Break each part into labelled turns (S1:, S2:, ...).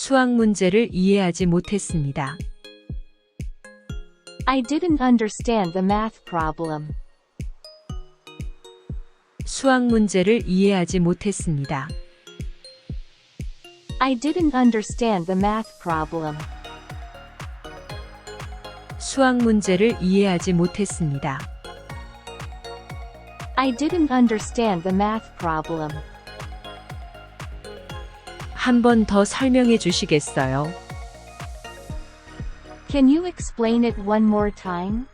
S1: 수학 문제를 이해하지 못했습니다.
S2: I didn't understand the math problem.
S1: 수학 문제를 이해하지 못했습니다.
S2: I didn't understand the math problem.
S1: 수학 문제를 이해하지 못했습니다.
S2: I didn't understand the math problem.
S1: 한 번 더 설명해 주시겠어요?
S2: Can you explain it one more time?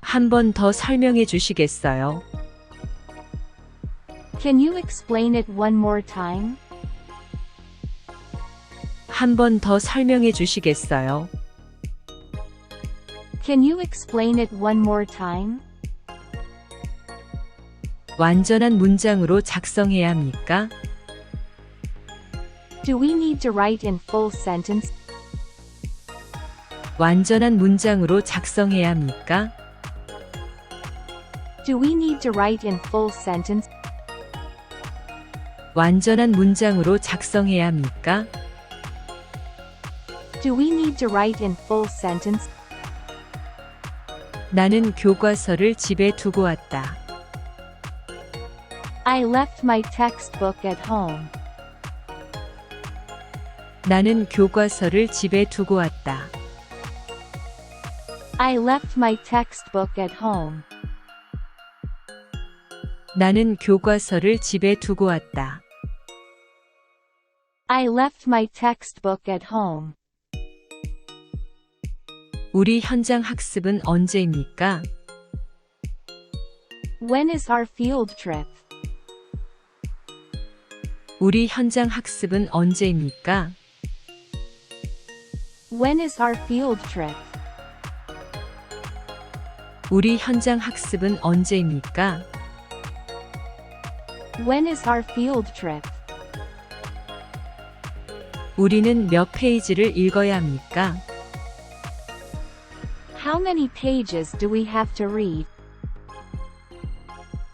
S1: 한 번 더 설명해 주시겠어요?
S2: Can you explain it one more time?
S1: 한 번 더 설명해 주시겠어요?
S2: Can you explain it one more time?
S1: 완전한 문장으로 작성해야 합니까?
S2: Do we need to write in full sentence?
S1: 완전한 문장으로 작성해야 합니까?
S2: Do we need to write in full sentence?
S1: 완전한 문장으로 작성해야 합니까?
S2: Do we need to write in full sentence?
S1: 나는 교과서를 집에 두고 왔다.
S2: I left my textbook at home.
S1: 나는 교과서를 집에 두고 왔다.
S2: I left my textbook at home.
S1: 나는 교과서를 집에 두고 왔다.
S2: I left my textbook at home.
S1: 우리 현장 학습은 언제입니까?
S2: When is our field trip?
S1: 우리 현장 학습은 언제입니까?
S2: When is our field trip?
S1: 우리 현장 학습은 언제입니까?
S2: When is our field trip?
S1: 우리는 몇 페이지를 읽어야 합니까?
S2: How many pages do we have to read?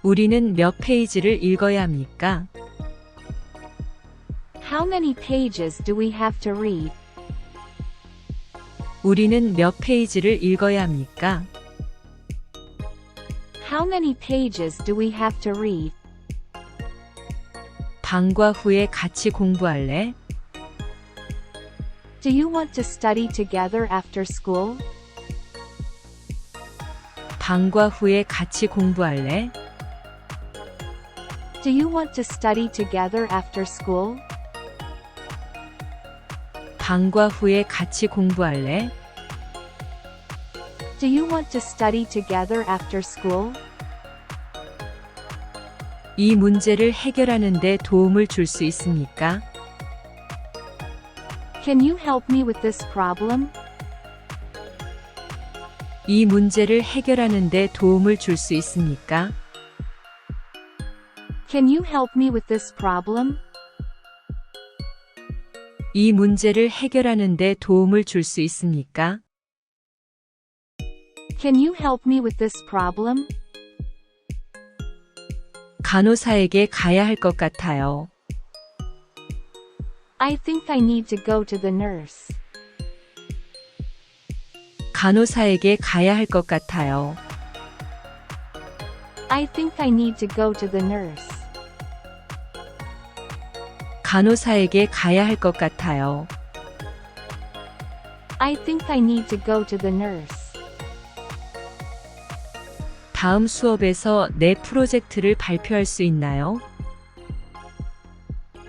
S1: 우리는 몇 페이지를 읽어야 합니까?
S2: How many pages do we have to read?
S1: 우리는 몇 페이지를 읽어야 합니까?
S2: How many pages do we have to read?
S1: 방과 후에 같이 공부할래?
S2: Do you want to study together after school?
S1: 방과 후에 같이 공부할래?
S2: Do you want to study together after school?
S1: 방과 후에 같이 공부할래?
S2: Do you want to study together after school?
S1: 이 문제를 해결하는 데 도움을 줄 수 있습니까?
S2: Can you help me with this problem?
S1: 이 문제를 해결하는 데 도움을 줄 수 있습니까?
S2: Can you help me with this problem?
S1: 이 문제를 해결하는 데 도움을 줄 수 있습니까?
S2: Can you help me with this problem?
S1: 간호사에게 가야 할 것 같아요.
S2: I think I need to go to the nurse.
S1: 간호사에게 가야 할 것 같아요.
S2: I think I need to go to the nurse.
S1: 간호사에게 가야 할 것 같아요.
S2: I think I need to go to the nurse.
S1: 다음 수업에서 내 프로젝트를 발표할 수 있나요?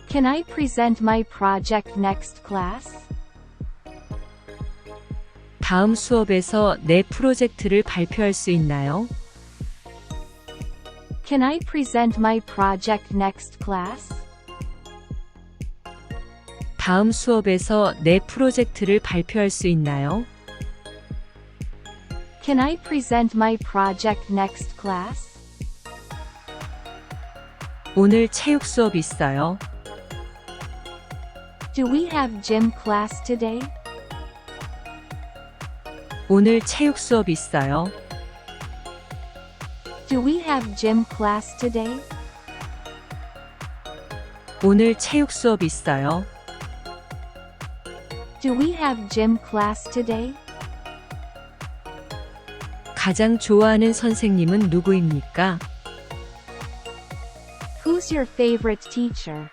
S2: Can I present my project next class?
S1: 다음 수업에서 내 프로젝트를 발표할 수 있나요?
S2: Can I present my project next class?
S1: 다음 수업에서 내 프로젝트를 발표할 수 있나요?
S2: Can I present my project next class?
S1: 오늘 체육 수업 있어요.
S2: Do we have gym class today?
S1: 오늘 체육 수업 있어요.
S2: Do we have gym class today?
S1: 오늘 체육 수업 있어요.
S2: Do we have gym class today?
S1: 가장 좋아하는 선생님은 누구입니까?
S2: Who's your favorite teacher?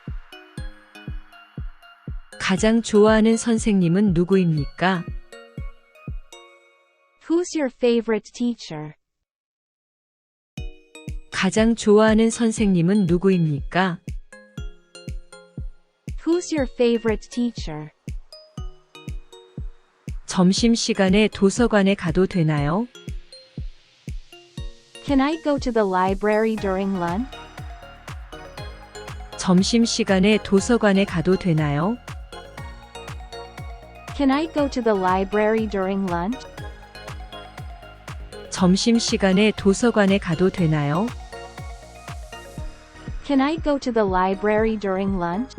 S1: 가장 좋아하는 선생님은 누구입니까?
S2: Who's your favorite teacher?
S1: 가장 좋아하는 선생님은 누구입니까?
S2: Who's your favorite teacher?
S1: 점심시간에 도서관에 가도 되나요?
S2: Can I go to the library during lunch?
S1: 점심시간에 도서관에 가도 되나요?
S2: Can I go to the library during lunch?
S1: 점심시간에 도서관에 가도 되나요?
S2: Can I go to the library during lunch?